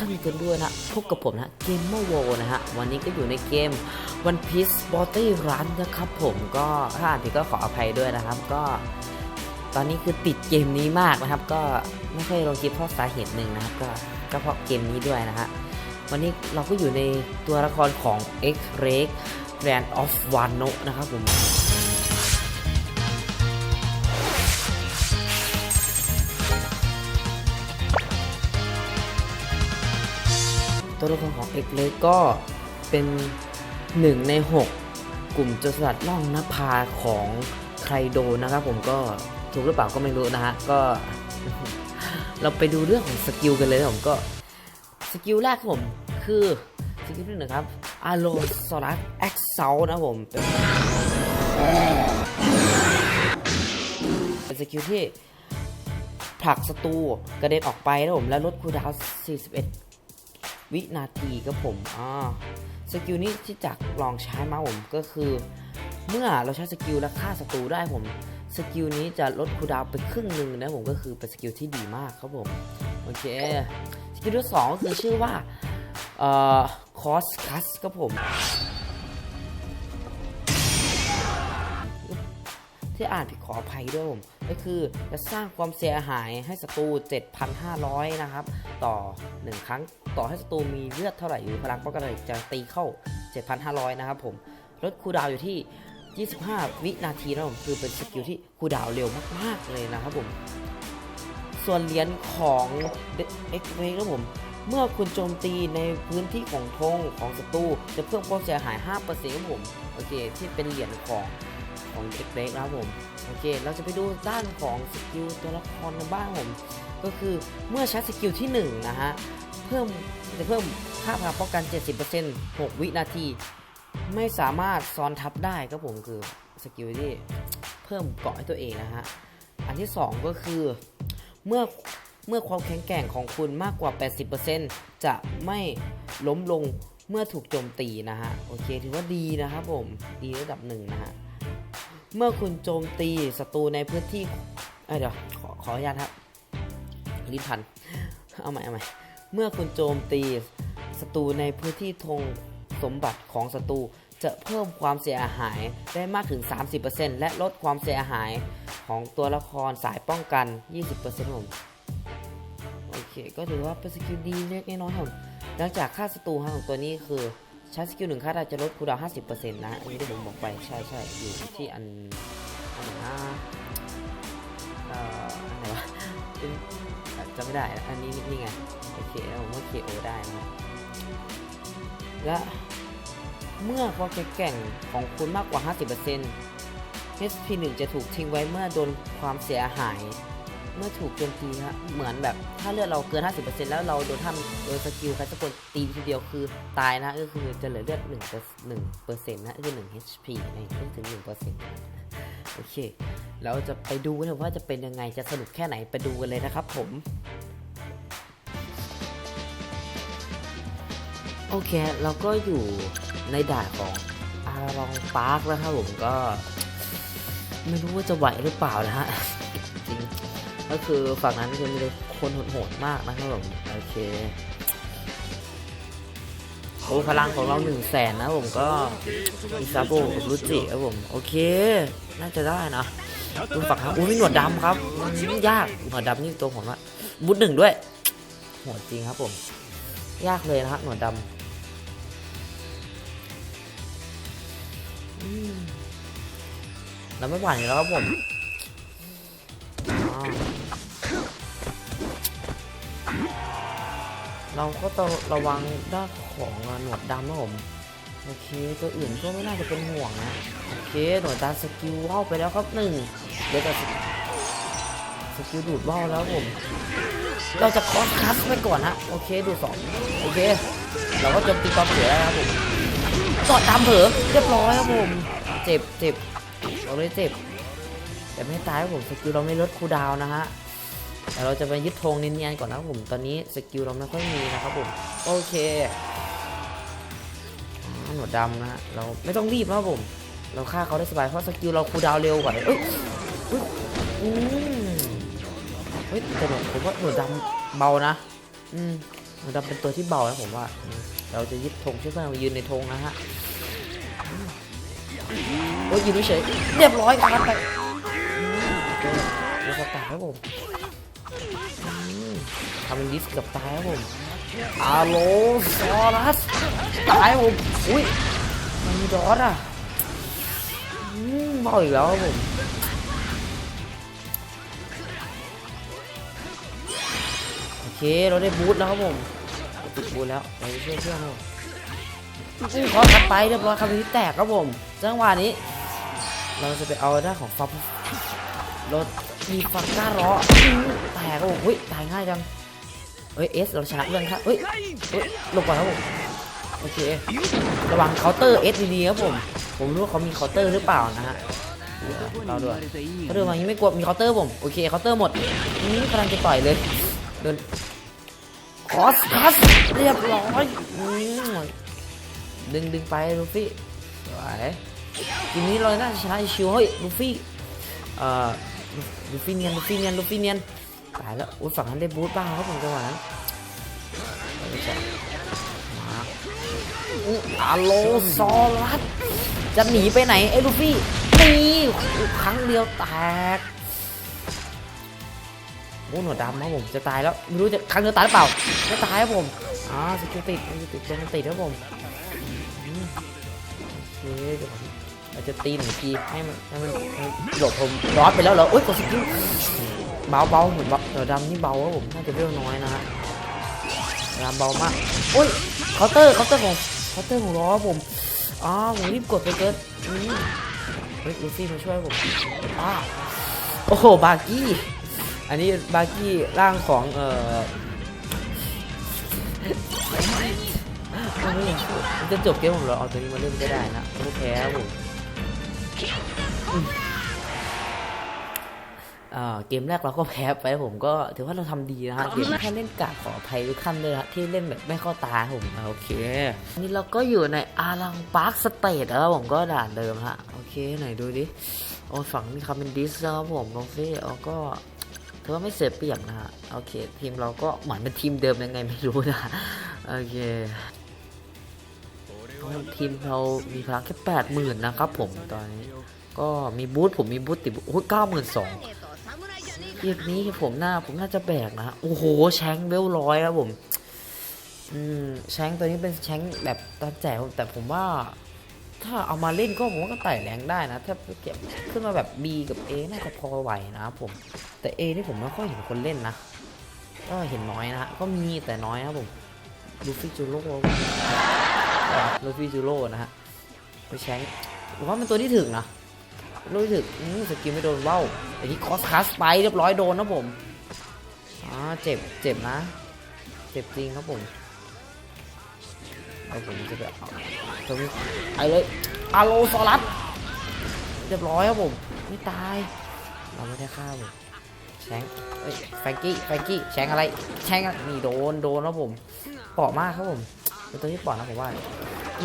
ท่านกันด้วยนะพบกับผมนะเกมเมอร์โวนะฮะ วันนี้ก็อยู่ในเกม One Piece b o t y Run นะครับผมก็ถ้าอ่านผิดก็ขออภัยด้วยนะครับ ก็ ตอนนี้คือติดเกมนี้มากนะครับ ก็ไม่ค่อยลงคลิปเพราะสาเหตุหนึ่งนะครับ ก็ก็เพราะเกมนี้ด้วยนะฮะ วันนี้เราก็อยู่ในตัวละครของ X r a y Grand of Wano นะครับผม ตัวละครของ X r a y ก็เป็นหนึ่งใน 6 กลุ่มจรสลัดล่องนภาของไครโดนะครับผมก็ถูกหรือเปล่าก็ไม่รู้นะฮะก็ เราไปดูเรื่องของสกิลกันเลยนะผมก็สกิลแรกครับผมคือสกิลที่หนึ่งครับอาโลซอรัสแอ็กเซลนะผมเป็นสกิลที่ผลักศัตรูกระเด็นออกไปนะผมแล้วลดคูดาว 41 วินาทีครับผมอ่าสกิลนี้ที่จากลองใช้มาผมก็คือ เมื่อเราใช้สกิลและฆ่าศัตรูได้ผมสกิลนี้จะลดคูดาวไปครึ่งหนึ่งนะผมก็คือเป็นสกิลที่ดีมากครับผมโอเคสกิลที่สองก็คือชื่อว่าเอ่อคอสคัสครับผม ที่อ่านผิดขออภัยด้วยผม ก็คือจะสร้างความเสียหายให้ศัตรู 7,500 นะครับ ต่อ 1 ครั้ง ต่อให้ศัตรูมีเลือดเท่าไหร่หรือพลังป้องกันจะตีเข้า 7,500 นะครับผมลดคูดาวอยู่ที่ 25 วินาทีนะผมคือเป็นสกิลที่คูดาวเร็วมากๆเลยนะครับผม ส่วนเหรียญของเอ็กเวครับผมเมื่อคุณโจมตีในพื้นที่ของธงของศัตรูจะเพิ่มความเสียหาย 5%ครับผม โอเค ที่เป็นเหรียญของของเอ็กเวนะครับผม โอเค เราจะไปดูด้านของสกิลตัวละครกันบ้างผม ก็คือเมื่อใช้สกิลที่ 1 นะฮะ เพิ่มจะเพิ่มค่าพลังป้องกัน 70% 6 วินาที ไม่สามารถซ้อนทับได้ครับผมคือสกิลที่เพิ่มเกาะให้ตัวเองนะฮะ อันที่ 2 ก็คือเมื่อเมื่อความแข็งแกร่งของคุณมากกว่า 80%จะไม่ล้มลงเมื่อถูกโจมตีนะฮะ โอเคถือว่าดีนะครับผม ดีระดับหนึ่งนะฮะ เมื่อคุณโจมตีศัตรูในพื้นที่เเดี๋ยวขอขออนุญาตครับลิ้นพัน เอาใหม่เอาใหม่ เมื่อคุณโจมตีศัตรูในพื้นที่ธงสมบัติของศัตรูจะเพิ่มความเสียหายได้มากถึง 30%และลดความเสียหายของตัวละครสายป้องกัน 20%ผมโอเค ก็ถือว่าเป็นสกิลดีเล็กน้อยๆผมหลังจากฆ่าศัตรูของตัวนี้คือใช้สกิลหนึ่งฆ่าได้จะลดคูลดาว50%นะอันนี้ที่ผมบอกไปใช่ใช่อยู่ที่อันอันไหนนะเอ่ออันไหนวะจำไม่ได้ อันนี้นี่ไง โอเคแล้วผมว่า KO ได้นะและเมื่อความแข็งแกร่งของคุณมากกว่า 50% HP 1 จะถูกทิ้งไว้เมื่อโดนความเสียหาย เมื่อถูกโจมตีนะฮะเหมือนแบบถ้าเลือดเราเกิน 50%แล้วเราโดนทำโดนสกิลใครสักคนตีทีเดียวคือตายนะก็คือจะเหลือเลือด1เปอร์1เปอร์เซ็นต์นะคือ 1 HP ไม่ถึง1เปอร์เซ็นต์โอเค เราจะไปดูกันว่าจะเป็นยังไงจะสนุกแค่ไหนไปดูกันเลยนะครับผม โอเค เราก็อยู่ในด่านของอารองปาร์คแล้วครับผมก็ ไม่รู้ว่าจะไหวหรือเปล่านะฮะจริงก็คือฝั่งนั้นคือมีคนโหดมากนะครับผมโอเคโอ้พลังของเราหนึ่งแสนนะผมก็อิซาโบกับรุจิครับผมโอเค น่าจะได้นะคุณฝักครับอุ้ยมีหนวดดำครับมันยากหนวดดำนี่ตัวผมอะบุดหนึ่งด้วยโหดจริงครับผม ยากเลยนะฮะหนวดดำ เราไม่หวั่นอยู่แล้วครับผมเราก็ต้องระวังด้านของหนวดดำนะผมโอเคตัวอื่นก็ไม่น่าจะเป็นห่วงนะโอเคหนวดดำสกิลว่าวไปแล้วครับหนึ่งเดี๋ยวแต่สกิลดูดว่าวแล้วผมเราจะคอสคัสไปก่อนฮะโอเคดูสองโอเค เราก็จมตีความเสียได้ครับผม กอดดำเผลอเรียบร้อยครับผม เจ็บเจ็บเราเลยเจ็บ แต่ไม่ตายครับผมสกิลเราไม่ลดคูลดาวน์นะฮะแต่เราจะไปยึดธงเนียนๆก่อนนะครับผมตอนนี้สกิลเราไม่ค่อยมีนะครับผมโอเคอ่าหนวดดำนะฮะเราไม่ต้องรีบนะครับผม เราฆ่าเขาได้สบายเพราะสกิลเราคูลดาวน์เร็วกว่าเอ้ยเอ้ยอืมเฮ้ยแต่หนวดผมว่าหนวดดำเบานะ อืมมันจะเป็นตัวที่เบาแล้วผมว่าอืม เราจะยึดธงใช่วยเพื่อนเรายืนในธงนะฮะโอ้ยยืนเฉยเรียบร้อยครับไปอืมเจอเจอสกัดครับผมทำเป็นดิสเกับตายครับผมอาโลซอรัสตายผมอุ้ยมันมีดอสอะบาอีกแล้วครับผมโอเคเราได้บูทแล้วครับผม ติดบูแล้วไปช่วยเพื่อนครับผมอู้เขาทัดไปเรียบร้อยครับทีแตกครับผมจังหวะนี้ เราจะไปเอาด้านของฟับรถมีฟังก้าล้อแตกครับผมเฮ้ยตายง่ายจังเฮ้ยเอสเราชนะเรื่องครับเฮ้ยเฮ้ยลบก่อนครับผมโอเคระวังเคาน์เตอร์เอสดีๆครับผมผมรู้ว่าเขามีเคาน์เตอร์หรือเปล่านะฮะเราด้วยเขาเดินมาอย่างนี้ไม่กลัวมีเคาน์เตอร์ผมโอเคเคาน์เตอร์หมดนี่กำลังจะต่อยเลยเดิน คอสคอสเรียบร้อยดึงดึงไปลูฟี่สวทีนี้เราน่าจะชนะชิวเฮ้ยลูฟี่เอ่อลูฟี่เนียนลูฟี่เนียนลูฟี่เนียนตายแล้วอุ้ยฝั่งนั้นได้บูทบ้างครับผมจังหวะนั้นเอาไปจับมาอื้ออาโลซอรัสจะหนีไปไหนไอ้ลูฟี่นี่ครั้งเดียวแตก โอ้หนวดดำครับผมจะตายแล้วไม่รู้จะครั้งเดียวตายหรือเปล่าไม่ตายครับผมอ่าสกิลติดสกิลติดตัวมันติดครับผมโอเคเดี๋ยวผมเราจะตีหนึ่งทีให้มันให้มันหลบผมร้อนไปแล้วเหรอโอ้ยกดสกิลเบาเบาเหมือนหนวดดำนี่เบาครับผมน่าจะเรื่องน้อยนะฮะหนวดดำเบามากโอ้ยเคาน์เตอร์เคาน์เตอร์ของเคาน์เตอร์ของล้อครับผมอ๋อผมรีบกดไปเกินเฮ้ยลูฟี่มาช่วยผมอ้าโอ้โหบาร์กี้ อันนี้บาร์กี้ร่างของเอ่อมันจะจบเกมผมเหรอเอาตัวนี้มาเล่นก็ได้นะผมก็แพ้ครับผมอืมอ่าเกมแรกเราก็แพ้ไปผมก็ถือว่าเราทำดีนะฮะเกมแค่เล่นกากขออภัยทุกท่านเลยนะที่เล่นแบบไม่เข้าตาผมอะโอเคอันนี้เราก็อยู่ในอารังปาร์คสเตทแล้วผมก็ด่านเดิมฮะโอเคไหนดูดิโอ้ฝั่งนี้ครับเป็นดิสแล้วครับผมลองซิเอาก็ ถือว่าไม่เสียเปรียบนะฮะโอเค ทีมเราก็เหมือนเป็นทีมเดิมยังไงไม่รู้นะโอเคทีมเรามีพลังแค่แปดหมื่นนะครับผมตอนนี้ ก็มีบูธผมมีบูธติดโอ้ยเก้าหมื่นสองเกนี้ผมหน่าผมน่าจะแบกนะโอ้โหแชงเวลร้อยครับผมอืมแชงตัวนี้เป็นแชงแบบตอนแจกแต่ผมว่า ถ้าเอามาเล่นก็ผมว่าก็ไต่แรงได้นะ ถ้าเก็บขึ้นมาแบบ B กับ A น่าจะพอไหวนะครับผม แต่ A นี่ผมไม่ค่อยเห็นคนเล่นนะ ก็เห็นน้อยนะ ก็มีแต่น้อยนะครับผมลูฟี่จูโร่ลูฟี่จูโร่นะฮะไปแชงค์ผมว่ามันตัวที่ถึงนะรู้ที่ถึงสกิลไม่โดนเว้าแต่ที่คอสคัสไปเรียบร้อยโดนนะผมอ่าเจ็บ เจ็บนะ เจ็บจริงครับผม เอาผมจะไปเอาตรงนี้ไปเลยอาโลซอรัสเรียบร้อยครับผม ไม่ตาย เราไม่ได้ฆ่าผมแชงเอ้ยแฟงกี้แฟงกี้แชงอะไร แชงนี่โดนโดนแล้วผมเปาะมากครับผมเป็นตัวที่เปาะนะผมว่า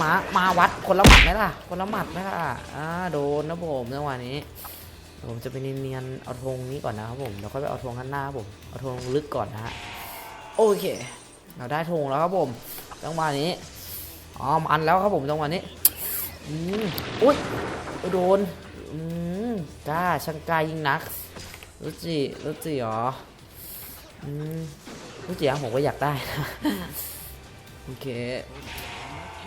มามาวัดคนละหมัดไหมล่ะ คนละหมัดไหมล่ะอ่าโดนนะผมจังหวะนี้ผมจะไปเนียนเอาธงนี้ก่อนนะครับผมเดี๋ยวค่อยไปเอาธงข้างหน้าครับผมเอาธงลึกก่อนนะฮะโอเค เราได้ธงแล้วครับผมจังหวะนี้ อ๋อมันแล้วครับผมจังหวะนี้อืมอุ้ยโดนอืมกล้าช่างกล้ายิงนักรู้จิรู้จิเหรออืมรู้จิอะผมก็อยากได้นะโอเค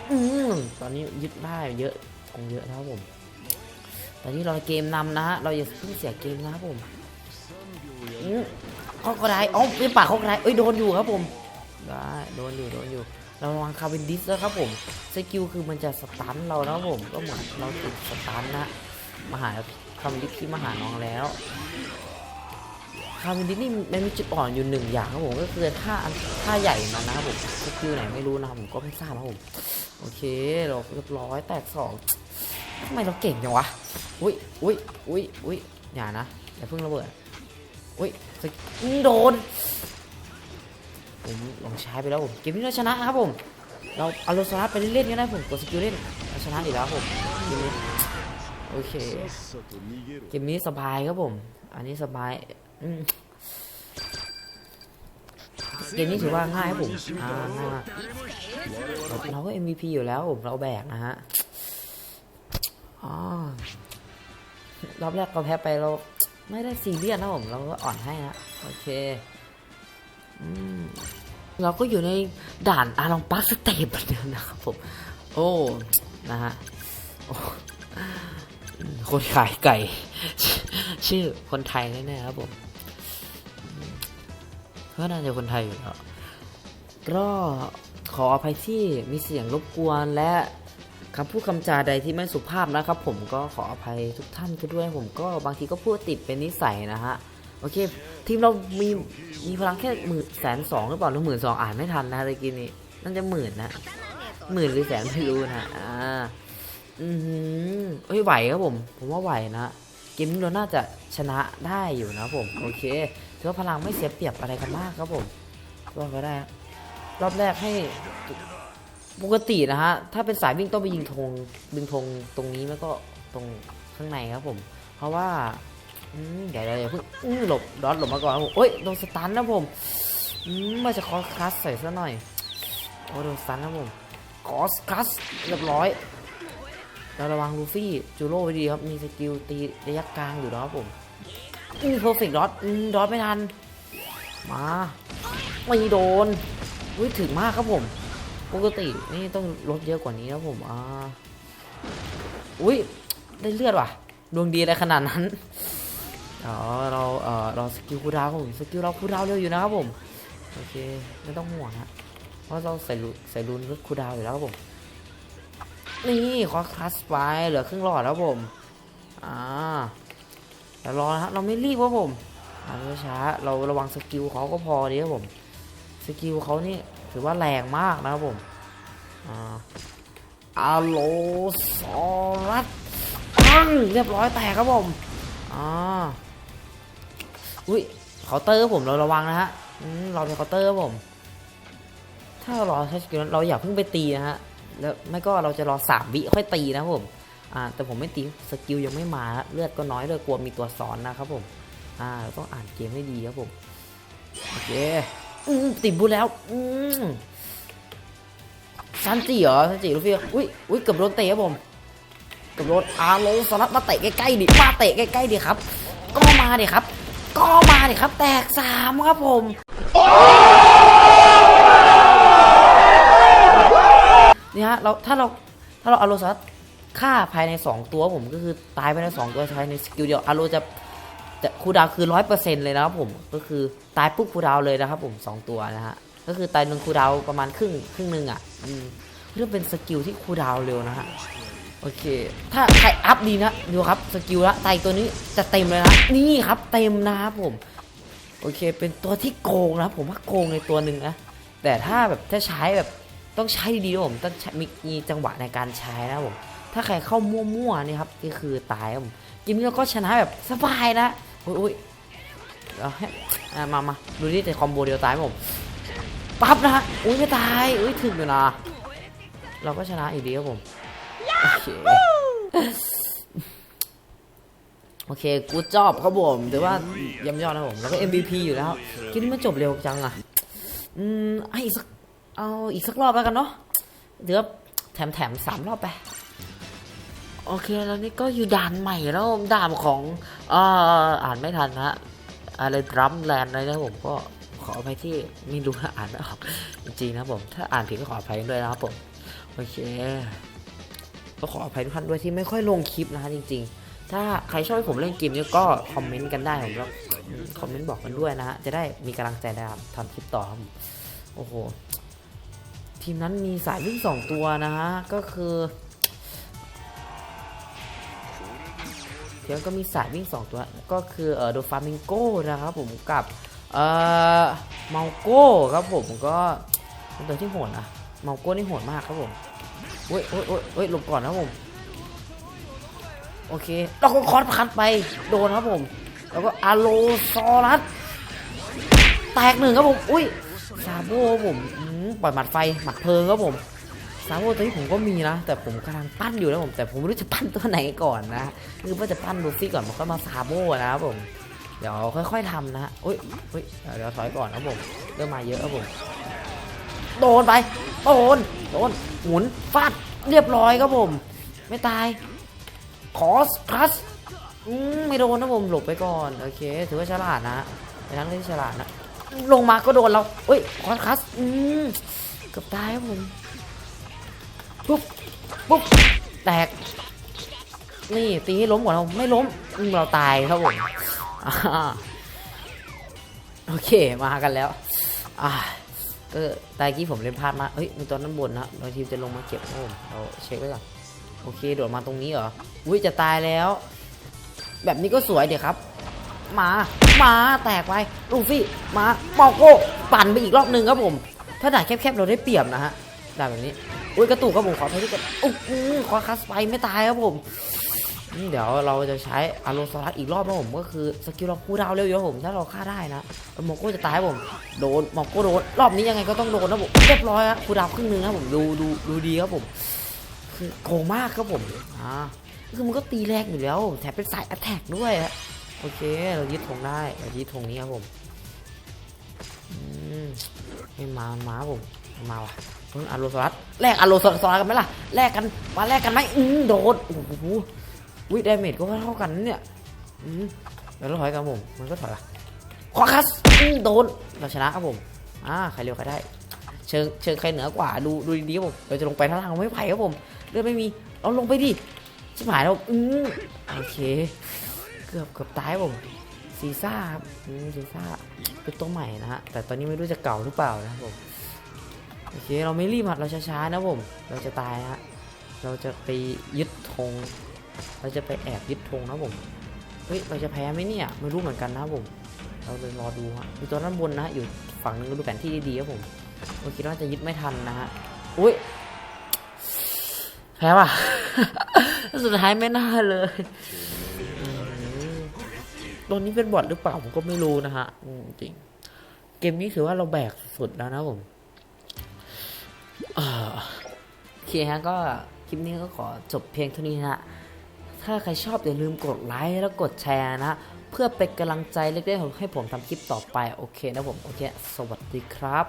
อืมตอนนี้ยึดได้เยอะคงเยอะนะครับผม ตอนนี้เราเกมนำนะฮะเราอย่าเพิ่งเสียเกมนะครับผมอืมข้อกระไดอ๋อเป็นปากข้อกระไดเอ้ยโดนอยู่ครับผมได้โดนอยู่โดนอยู่ ราระวังคาร์บินดิสแล้วครับผมสกิลคือมันจะสตันเรานะครับผมก็เหมือนเราติดสตันนะมาหาคาร์บินดิสที่มาหาน้องแล้วคาร์บินดิสนี่มันมีจุดอ่อนอยู่หนึ่งอย่างครับผมก็คือท่าท่าใหญ่มันนะครับผมสกิลไหนไม่รู้นะผมก็ไม่ทราบครับผมโอเคเราเรียบร้อยแตกสองทำไมเราเก่งจังวะอุ้ยอุ้ยอุ้ยอุ้ยอย่านะอย่าเพิ่งระเบิดอุ้ยโดน ผมลองใช้ไปแล้วผมเกมนี้เราชนะครับผม เราเอาเราชนะไปเล่นก็ได้ผมกดสกิลเล่นเราชนะอีกแล้วผมเกมนี้โอเคเกมนี้สบายครับผม อันนี้สบายเกมนี้ถือว่าง่ายครับผมอ่าง่ายมากเราก็ MVP อยู่แล้วผมเราแบกนะฮะอ๋อรอบแรกเราแพ้ไปเราไม่ได้ซีเรียสนะผม เราก็อ่อนให้นะโอเค เราก็อยู่ในด่านอาลองปาร์คสเตปเหมือนเดิมนะครับผม โอ้ นะฮะคนขายไก่ ชื่อคนไทยแน่ๆครับผมอืมก็น่าจะคนไทยอยู่แล้วก็ขออภัยที่มีเสียงรบกวนและคำพูดคำจาใดที่ไม่สุภาพนะครับ ผมก็ขออภัยทุกท่านก็ด้วย ผมก็บางทีก็พูดติดเป็นนิสัยนะฮะ โอเค ทีมเรามีมีพลังแค่หมื่นแสนสองหรือเปล่าหรือหมื่นสองอ่านไม่ทันนะตะกี้นี้น่าจะหมื่นนะหมื่นหรือแสนไม่รู้นะอ่าอือหือเอ้ยไหวครับผม ผมว่าไหวนะเกมนี้เราน่าจะชนะได้อยู่นะผมโอเคถือว่าพลังไม่เสียเปรียบอะไรกันมากครับผมก็ได้ รอบแรกให้ปกตินะฮะถ้าเป็นสายวิ่งต้องไปยิงธงดึงธงตรงนี้แล้วก็ตรงข้างในครับผม เพราะว่า เดี๋ยวเดี๋ยวเดี๋ยเพิ่งอื้หลบดอทหลบมาก่อนผมเอ้ยโดนสตันนะผมอืมมาจะคอสคัสใส่ซะหน่อยโอ้โดนสตันนะผมคอสคัสเรียบร้อยเราระวังลูฟี่จูโร่ไว้ดีครับมีสกิลตีระยะกลางอยู่นะครับผมอือเพอร์เฟกต์ดอทอืมดอทไม่ทันมาไม่โดนอุ้ยถึงมากครับผม ปกตินี่ต้องลดเยอะกว่านี้ครับผมอ่าอุ้ยได้เลือดว่ะดวงดีอะไรขนาดนั้น อ๋อเราเอ่อเราสกิลคูดาวครับผมสกิลเราคูดาวเร็วอยู่นะครับผมโอเคไม่ต้องห่วงฮะเพราะเราใส่รูใส่รูนลดคูดาวอยู่แล้วครับผมนี่ขอคลัสไปเหลือครึ่งหลอดแล้วผมอ่าแต่รอนะฮะเราไม่รีบครับผมอ่าช้าเราระวังสกิลเขาก็พอดีครับผมสกิลเขานี่ถือว่าแรงมากนะครับผมอ่าอาโลซอรัสปังเรียบร้อยแตกครับผมอ่า อุ้ยเคาน์เตอร์ผมเราระวังนะฮะเราเป็นเคาน์เตอร์ผม ถ้าเรารอใช้สกิลเราอย่าเพิ่งไปตีนะฮะ แล้วไม่ก็เราจะรอสามวิค่อยตีนะผม อ่า แต่ผมไม่ตีสกิลยังไม่มาฮะเลือดก็น้อยเลยกลัวมีตัวสอนนะครับผม อ่าต้องอ่านเกมให้ดีครับผมโอเคอืมติดบูแล้วอืมซันจิเหรอซันจิลูฟี่อุ้ยอุ้ยเกือบโดนเตะครับผมเกือบโดนอาโลสลัดมาเตะใกล้ๆดิมาเตะใกล้ๆดิครับ ก็มาดิครับ ก็มาดิครับ แตกสามครับผมเนี่ฮะเราถ้าเราถ้าเราอาโลซัสฆ่าภายใน 2 ตัวผมก็คือตายภายใน 2 ตัวภายในสกิลเดียวอาโลจะจะคูดาวคือร้อยเปอร์เซ็นต์เลยนะครับผมก็คือตายปุ๊บคูดาวเลยนะครับผมสองตัวนะฮะก็คือตายหนึ่งคูดาวประมาณครึ่งครึ่งหนึ่งอะอืมเรื่องเป็นสกิลที่คูดาวเร็วนะฮะ โอเค ถ้าใครอัพดีนะ ดูครับสกิลละตายตัวนี้จะเต็มเลยนะนี่ครับเต็มนะครับผม โอเค เป็นตัวที่โกงนะผมว่าโกงในตัวหนึ่งนะ แต่ถ้าแบบถ้าใช้แบบต้องใช้ดีๆผมต้องมีจังหวะในการใช้นะผมถ้าใครเข้ามั่วๆนี่ครับก็คือตายครับผมกินนี้เราก็ชนะแบบสบายนะอุ้ยอุ้ยเอาให้มามาดูดิแต่คอมโบเดียวตายผมปั๊บนะฮะอุ้ยไม่ตายอุ้ยถึงอยู่นะเราก็ชนะอีกดีครับผม โอเคโอเค กูจอบครับผมถือว่าเยี่ยมยอดนะผม แล้วก็ MVP อยู่แล้วเกินนี้มันจบเร็วจังอะ อืมไอะอีกสัก เอาอีกสักรอบแล้วกันเนาะเดี๋ยวแถมแถมสามรอบไป โอเค แล้วนี่ก็อยู่ด่านใหม่แล้วด่านของเอ่ออ่านไม่ทันนะอะไรดรัมแลนด์อะไรนะผมก็ขออภัยที่ไม่รู้อ่านไม่ออก จริงๆนะผม ถ้าอ่านผิดก็ขออภัยด้วยนะครับผม โอเค ก็ขออภัยทุกท่านด้วยที่ไม่ค่อยลงคลิปนะฮะจริง ๆ ถ้าใครชอบให้ผมเล่นเกมนี้ก็คอมเมนต์กันได้ผมแล้วคอมเมนต์บอกกันด้วยนะฮะจะได้มีกำลังใจในการทำคลิปต่อครับโอ้โหทีมนั้นมีสายวิ่งสองตัวนะฮะก็คือเดี๋ยวก็มีสายวิ่ง2ตัวก็คือเออโดฟามิงโก้นะครับผมกับเอ่อเมาโก้ครับผมก็เป็นตัวที่โหดนะเมาโก้นี่โหดมากครับผม โอ้ยโอ้ยโอ้ยหลบก่อนนะครับผม โอเคแล้วก็คอร์สพันไป โดนครับผม แล้วก็อาโลซอรัส แตกหนึ่งครับผม อุ้ย ซาโบผมอืมปล่อยหมัดไฟ หมัดเพลิงครับผม ซาโบตัวนี้ผมก็มีนะ แต่ผมกำลังปั้นอยู่นะผม แต่ผมไม่รู้จะปั้นตัวไหนก่อนนะ คือว่าจะปั้นลูฟี่ก่อนมันก็มาซาโบนะครับผม เดี๋ยวค่อย ๆทำนะอุ้ยอุ้ยเดี๋ยวเดี๋ยวถอยก่อนครับผม เริ่มมาเยอะครับผม โดนไป โดน โดน หมุน ฟาด เรียบร้อยครับผม ไม่ตาย คอสคลัสไม่โดนนะผม หลบไปก่อน โอเค ถือว่าฉลาดนะเป็นทั้งที่ฉลาดนะ ลงมาก็โดนเราเอ้ย คอสคลัสอืมเกือบตายครับผม ปุ๊บ ปุ๊บ แตก นี่ ตีให้ล้มก่อนเรา ไม่ล้ม เราตายครับผมโอเค มากันแล้ว อ่า ก็ตายกี้ผมเล่นพลาดมาเฮ้ยมีตัวนั้นบนนะบางทีมจะลงมาเก็บนะผมเราเช็คไว้ก่อนโอเคโดดมาตรงนี้เหรออุ้ยจะตายแล้ว แบบนี้ก็สวยเดี๋ยวครับมามาแตกไปลูฟี่มาปอกโก้ปั่นไปอีกรอบหนึ่งครับผม ถ้าด่าแคบๆเราได้เปรียบนะฮะด่าแบบนี้อุ้ยกระตุกครับผมขอโทษที่กระอุ๊ยขอคัสไปไม่ตายครับผม เดี๋ยวเราจะใช้อารมณ์สลัดอีกรอบนะผมก็คือสกิลเราคูลดาวเร็วอยู่ครับผมถ้าเราฆ่าได้นะโมโก้จะตายผมโดนโมโก้โดนรอบนี้ยังไงก็ต้องโดนนะผมเรียบร้อยครับคูดาวครึ่งหนึงครับผมดูดูดูดีครับผมคือโกงมากครับผมอ่าคือมันก็ตีแรงอยู่แล้วแถมเป็นสายแอตแทกด้วยฮะโอเค เรายึดธงได้เรายึดธงนี้ครับผมอืมไม่มามันมาผมมันมาว่ะเพิ่งอาโรสลัดแลกอาโรสลัดกันไหมล่ะแลกกันมาแลกกันไหมอืมโดนโอ้โห วิดาเมจก็เท่ากันเนี่ยอืมแล้วเราถอยกันผม มันก็ถอยละขวาคัสโดน เราชนะครับผม อ่า ใครเร็วใครได้ เชิงเชิงใครเหนือกว่า ดูดูดีๆครับผม เราจะลงไปท่าทางไม่ไหวครับผม เลือดไม่มี เราลงไปดิ ชิบหายแล้ว อืมโอเค เกือบเกือบตายผมซีซ่าครับซีซ่าเป็นตัวใหม่นะฮะ แต่ตอนนี้ไม่รู้จะเก่าหรือเปล่านะครับผม โอเค เราไม่รีบหัดเราช้าๆนะผม เราจะตายฮะ เราจะไปยึดธง เราจะไปแอบยึดธงนะผม เฮ้ย เราจะแพ้ไหมเนี่ย ไม่รู้เหมือนกันนะผม เราเลยรอดูฮะมีตัวด้านบนนะ อยู่ฝั่งนึงดูแผนที่ดีๆครับผมโอเคว่าจะยึดไม่ทันนะฮะ อุ้ย แพ้ว่ะ สุดท้ายไม่น่าเลยตัวนี้เป็นบอทหรือเปล่าผมก็ไม่รู้นะฮะจริง เกมนี้ถือว่าเราแบกสุดแล้วนะผมโอเคฮะก็คลิปนี้ก็ขอจบเพียงเท่านี้นะฮะ ถ้าใครชอบอย่าลืมกดไลค์แล้วกดแชร์นะ เพื่อเป็นกำลังใจเล็กๆให้ผมทำคลิปต่อไป โอเคนะผม โอเค สวัสดีครับ